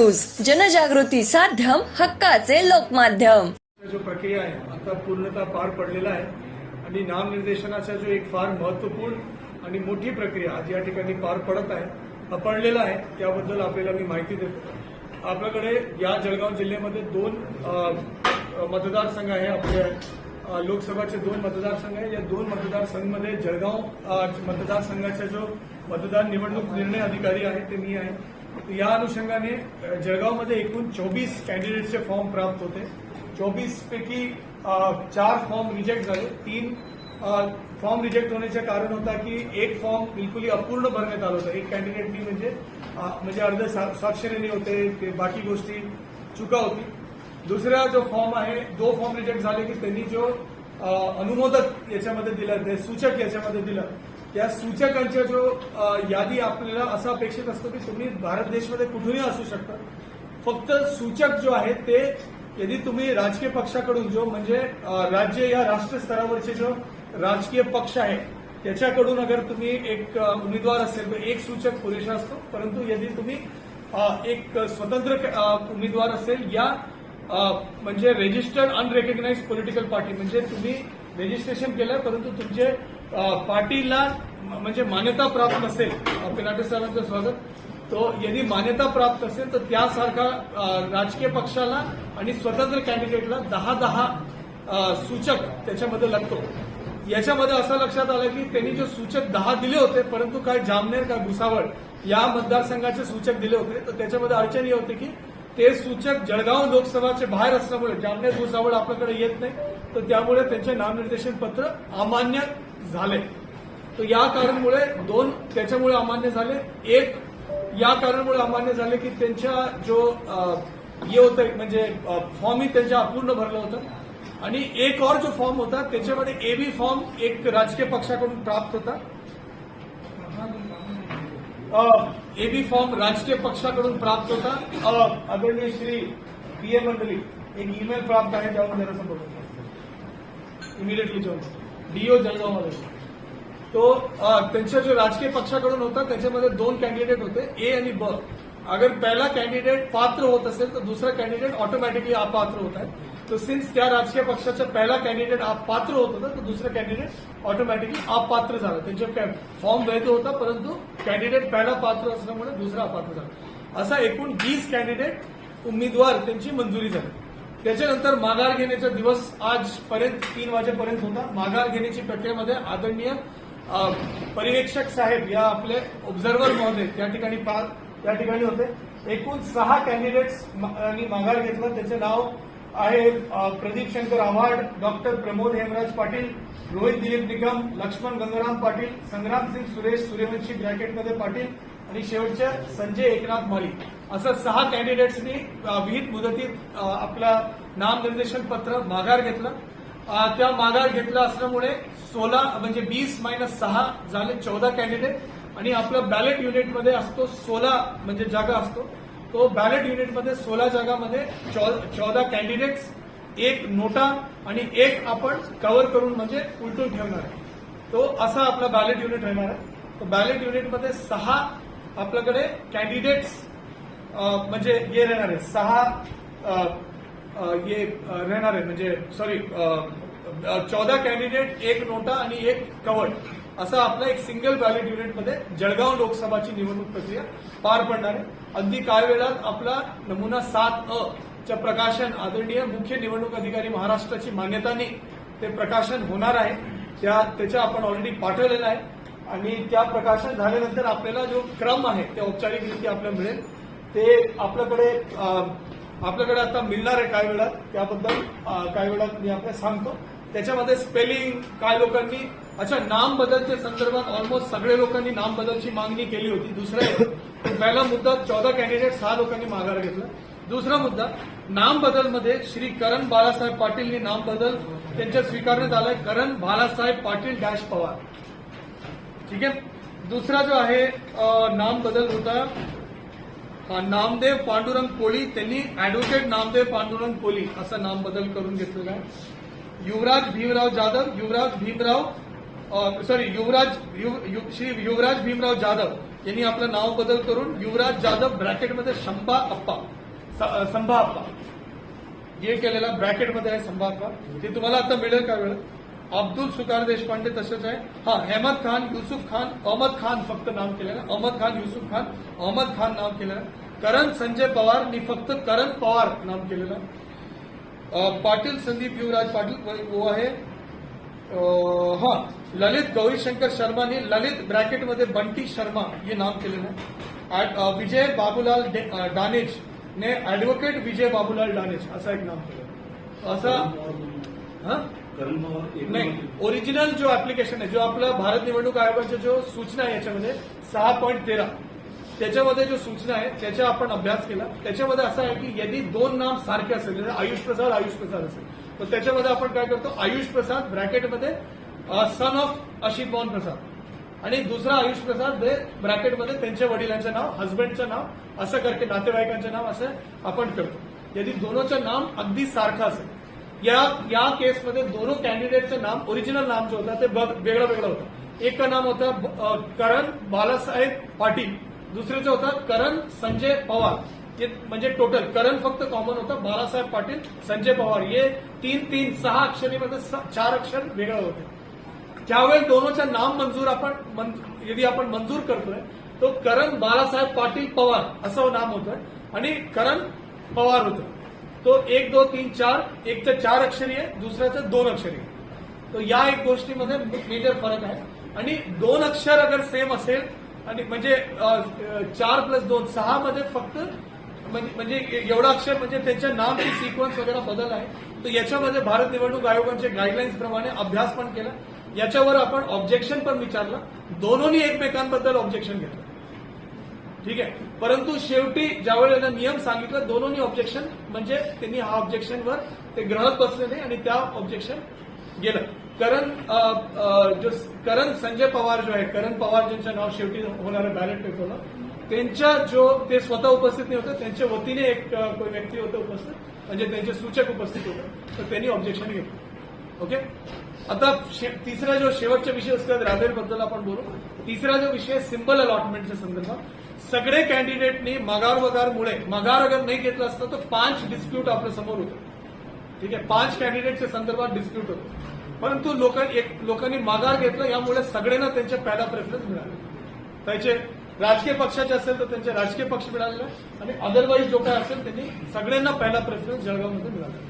News. जनजागृती साध्यम हक्काचे लोकमाध्यम. जो प्रक्रिया आहे आता पूर्णतः पार पडलेला आहे. आणि नामनिर्देशनाचा जो एक फार महत्त्वपूर्ण आणि मोठी प्रक्रिया आज या ठिकाणी पार पडत आहे पडलेला आहे त्याबद्दल आपल्याला मी माहिती देतो. आपल्याकडे या जळगाव जिल्ह्यामध्ये दोन मतदारसंघ आहे आपल्या लोकसभाचे दोन मतदारसंघ आहे. या दोन मतदारसंघामध्ये जळगाव मतदारसंघाचा जो मतदार निवडणूक निर्णय अधिकारी आहे ते मी आहे. या अनुषंगाने जळगावमध्ये एकूण चोवीस कॅन्डिडेटचे फॉर्म प्राप्त होते. चोवीस पैकी चार फॉर्म रिजेक्ट झाले. तीन फॉर्म रिजेक्ट होण्याचे कारण होता की एक फॉर्म बिलकुल अपूर्ण भरण्यात आलं होतं. एक कॅन्डिडेटनी म्हणजे म्हणजे अर्ध सा- स्वाक्षरीने होते ते बाकी गोष्टी चुका होती. दुसरा जो फॉर्म आहे दो फॉर्म रिजेक्ट झाले की त्यांनी जो अनुमोदक याच्यामध्ये दिलं ते सूचक याच्यामध्ये दिलं. त्या सूचकांच्या जो यादी आपल्याला असं अपेक्षित असतं की तुम्ही भारत देशमध्ये कुठूनही असू शकता. फक्त सूचक जो आहे ते यदि तुम्ही राजकीय पक्षाकडून जो म्हणजे राज्य या राष्ट्र स्तरावरचे जो राजकीय पक्ष आहे त्याच्याकडून अगर तुम्ही एक उमेदवार असेल तर एक सूचक पुरेशा असतो. परंतु यदि तुम्ही एक स्वतंत्र उमेदवार असेल या म्हणजे रेजिस्टर्ड अनरेकग्नाइज पॉलिटिकल पार्टी म्हणजे तुम्ही रजिस्ट्रेशन केलं परंतु तुमचे पार्टीला म्हणजे मान्यता प्राप्त नसेल. पिनाटे साहेबांचं स्वागत. तो यदि मान्यता प्राप्त असेल तर त्यासारखा राजकीय पक्षाला आणि स्वतंत्र कॅन्डिडेटला दहा दहा सूचक त्याच्यामध्ये लागतो. याच्यामध्ये असं लक्षात आलं की त्यांनी जे सूचक दहा दिले होते परंतु काय जामनेर काय भुसावळ या मतदारसंघाचे सूचक दिले होते तर त्याच्यामध्ये अडचण ही होती की ते सूचक जळगाव लोकसभाचे बाहेर असल्यामुळे जामनेर भुसावळ आपल्याकडे येत नाही. तर त्यामुळे त्यांचे नामनिर्देशन पत्र अमान्य झाले. तर या कारणमुळे दोन त्याच्यामुळे अमान्य झाले. एक या कारणामुळे अमान्य झाले की त्यांच्या जो हे होतं म्हणजे फॉर्मही त्यांच्या अपूर्ण भरलं होतं. आणि एक और जो फॉर्म होता त्याच्यामध्ये एबी फॉर्म एक राजकीय पक्षाकडून प्राप्त होता. एबी फॉर्म राजकीय पक्षाकडून प्राप्त होता. अ, आदरणीय श्री पी ए मंडळी एक ईमेल प्राप्त आहे त्यावर जरा बघून इमिडिएटली जॉईन डीओ जळगावमध्ये तो त्यांच्या जो राजकीय पक्षाकडून होता त्याच्यामध्ये दोन कॅन्डिडेट होते ए आणि ब अगर पहिला कॅन्डिडेट पात्र होत असेल तर दुसरा कॅन्डिडेट ऑटोमॅटिकली अपात्र होत आहे. तर सिन्स त्या राजकीय पक्षाचा पहिला कॅन्डिडेट पात्र होत होता तर दुसरा कॅन्डिडेट ऑटोमॅटिकली अपात्र झाला. त्यांचे फॉर्म वैध होता परंतु कॅन्डिडेट पहिला पात्र असल्यामुळे दुसरा अपात्र झाला. असा एकूण वीस कॅन्डिडेट उमेदवार त्यांची मंजुरी झाली. त्याच्यानंतर माघार घेण्याचा दिवस आजपर्यंत तीन वाजेपर्यंत होता. माघार घेण्याची प्रक्रियेमध्ये आदरणीय पर्यवेक्षक साहेब या आपले ऑब्झर्व्हर महोदय त्या ठिकाणी त्या ठिकाणी होते. एकूण सहा कॅन्डिडेट्स माघार घेतलं. त्याचे नाव आहे प्रदीप शंकर आव्हाड डॉक्टर प्रमोद हेमराज पाटील रोहित दिलीप निगम लक्ष्मण गंगाराम पाटील संग्राम सिंग सुरेश सूर्यवंशी ब्रॅकेटमध्ये पाटील आणि शेवटच्या संजय एकनाथ माली असं सहा कॅन्डिडेट्सनी विहित मुदतीत आपलं नामनिर्देशन पत्र माघार घेतलं. त्या माघार घेतलं असल्यामुळे सोळा म्हणजे वीस मायनस सहा झाले चौदा कॅन्डिडेट आणि आपलं बॅलेट युनिटमध्ये असतो सोळा म्हणजे जागा असतो. तो बॅलेट युनिटमध्ये सोळा जागामध्ये चौ- चौदा कॅन्डिडेट्स एक नोटा आणि एक आपण कव्हर करून म्हणजे उलटून ठेवणार आहे. तो असा आपला बॅलेट युनिट राहणार आहे. तो बॅलेट युनिटमध्ये सहा आपल्याकडे कॅन्डिडेट्स म्हणजे हे राहणार आहे सहा ये हे राहणार आहे म्हणजे सॉरी चौदा कॅन्डिडेट एक नोटा आणि एक कवर्ड असा आपला एक सिंगल बॅलेट युनिटमध्ये जळगाव लोकसभाची निवडणूक प्रक्रिया पार पडणार आहे. अगदी काय वेळात आपला नमुना सात अ च्या प्रकाशन आदरणीय मुख्य निवडणूक अधिकारी महाराष्ट्राची मान्यताने ते प्रकाशन होणार आहे. त्या त्याच्या आपण ऑलरेडी पाठवलेलं आहे. आणि त्या प्रकाशन झाल्यानंतर आपल्याला जो क्रम आहे ते औपचारिकरित्या आपल्याला मिळेल. ते आपल्याकडे आपल्याकडे आता मिळणार आहे काही वेळात. त्याबद्दल काही वेळात मी आपल्याला सांगतो. त्याच्यामध्ये स्पेलिंग काय लोकांनी अच्छा नाम बदलच्या संदर्भात ऑलमोस्ट सगळे लोकांनी नाम बदलची मागणी केली होती. दुसरा पहिला मुद्दा चौदा कॅन्डिडेट सहा लोकांनी माघार घेतला. दुसरा मुद्दा नाम बदलमध्ये श्री करण बाळासाहेब पाटील नाम बदल त्यांच्या स्वीकारण्यात आलाय. करण बाळासाहेब पाटील डॅश पवार. ठीक आहे दुसरा जो आहे नाम बदल होता नामदेव पांडुरंग कोळी त्यांनी ऍडव्होकेट नामदेव पांडुरंग कोळी असं नाम बदल करून घेतलेला आहे युवराज भीमराव जाधव युवराज भीमराव सॉरी युवराज यु- यु- श्री युवराज भीमराव जाधव यांनी आपलं नाव बदल करून युवराज जाधव ब्रॅकेटमध्ये शंभा अप्पा स- संभा अप्पा। हे केलेला ब्रॅकेटमध्ये आहे संभा अप्पा। ते तुम्हाला आता मिळेल का वेळ? अब्दुल सुकार देशपांडे तसंच आहे हा अहमद खान, युसुफ खान, अहमद खान फक्त नाव केलेलं. अहमद खान, युसुफ खान, अहमद खान नाव केलेलं. करण संजय पवार नि फक्त करण पवार नाव केलेलं. पाटील, संदीप युवराज पाटील, वो आहे हा, ललित गौरीशंकर शर्माने ललित ब्रॅकेटमध्ये बंटी शर्मा हे नाव केलेलं आहे विजय बाबूलाल डानेज ने ऍडव्होकेट विजय बाबूलाल डानेज असं एक नाव केलं असं नाही ओरिजिनल जो ऍप्लिकेशन आहे जो आपला भारत निवडणूक आयोगाच्या जो सूचना आहे याच्यामध्ये सहा पॉईंट तेरा. त्याच्यामध्ये जो सूचना आहे त्याचा आपण अभ्यास केला. त्याच्यामध्ये असं आहे की यदि दोन नाम सारखे असेल जसे आयुष प्रसाद आयुष प्रसाद असेल तर त्याच्यामध्ये आपण काय करतो? आयुष प्रसाद ब्रॅकेटमध्ये सन ऑफ अशित मोहन प्रसाद. आणि दुसरा आयुष प्रसाद हे ब्रॅकेटमध्ये त्यांच्या वडिलांचं नाव हस्बंडचं नाव असं करके नातेवाईकांचं नाव असं आपण करतो. यदि दोनोंचं नाम अगदी सारखं असेल या या केसमध्ये दोनों कॅन्डिडेटचं नाम ओरिजिनल नाम जे होतं ते वेगळं वेगळं होतं. एक का नाम होतं करण बालासाहेब पाटील. दुसऱ्याचं होतं करण संजय पवार. ते म्हणजे टोटल करण फक्त कॉमन होतं बाळासाहेब पाटील संजय पवार. हे तीन तीन सहा अक्षरीमध्ये स- चार अक्षर वेगळं होते. त्यावेळी दोनोंचं नाम मंजूर आपण मन- यदि आपण मंजूर करतोय तो करण बाळासाहेब पाटील पवार असं नाम होतं आणि करण पवार होतं. तो एक दोन तीन चार एकचं चार अक्षरी आहे दुसऱ्याचं दोन अक्षरी आहे तो या एक गोष्टीमध्ये मेजर फरक आहे. आणि दोन अक्षर अगर सेम असेल आणि म्हणजे चार प्लस दोन सहा मध्ये फक्त म्हणजे म्हणजे एवढं अक्षर म्हणजे त्यांच्या नामची सिक्वन्स वगैरे बदल आहे. तर याच्यामध्ये भारत निवडणूक आयोगाचे गाईडलाईन्स प्रमाणे अभ्यास पण केला. याच्यावर आपण ऑब्जेक्शन पण विचारलं. दोनोंनी एकमेकांबद्दल ऑब्जेक्शन घेतलं. ठीक आहे. परंतु शेवटी ज्यावेळेला नियम सांगितलं दोनोंनी ऑब्जेक्शन म्हणजे त्यांनी हा ऑब्जेक्शनवर ते ग्रहक बसले नाही आणि त्या ऑब्जेक्शन गेलं. करण जो करण संजय पवार जो आहे करण पवार ज्यांचं नाव शेवटी होणाऱ्या बॅलेट पेपरला त्यांच्या जो ते स्वतः उपस्थित नाही होतं त्यांच्या वतीने एक व्यक्ती होतं उपस्थित म्हणजे त्यांचे सूचक उपस्थित होते तर त्यांनी ऑब्जेक्शन घेतलं. ओके? आता तिसरा जो शेवटचा विषय असतो राबेरबद्दल आपण बोलू. तिसरा जो विषय सिंपल अलॉटमेंटच्या संदर्भात. सगळे कॅन्डिडेटनी मगार वगारमुळे मगार अगर नाही घेतलं असतं तर पाच डिस्प्यूट आपल्यासमोर होतं. ठीक आहे? पाच कॅन्डिडेटच्या संदर्भात डिस्प्यूट होतो. परंतु लोक एक लोकांनी माघार घेतलं यामुळे सगळ्यांना त्यांचे पहिला प्रेफरन्स मिळाले. त्याचे राजकीय पक्षाचे असेल तर त्यांचे राजकीय पक्ष मिळालेले. आणि अदरवाईज जो काय असेल त्यांनी सगळ्यांना पहिला प्रेफरन्स जळगावमध्ये मिळाला.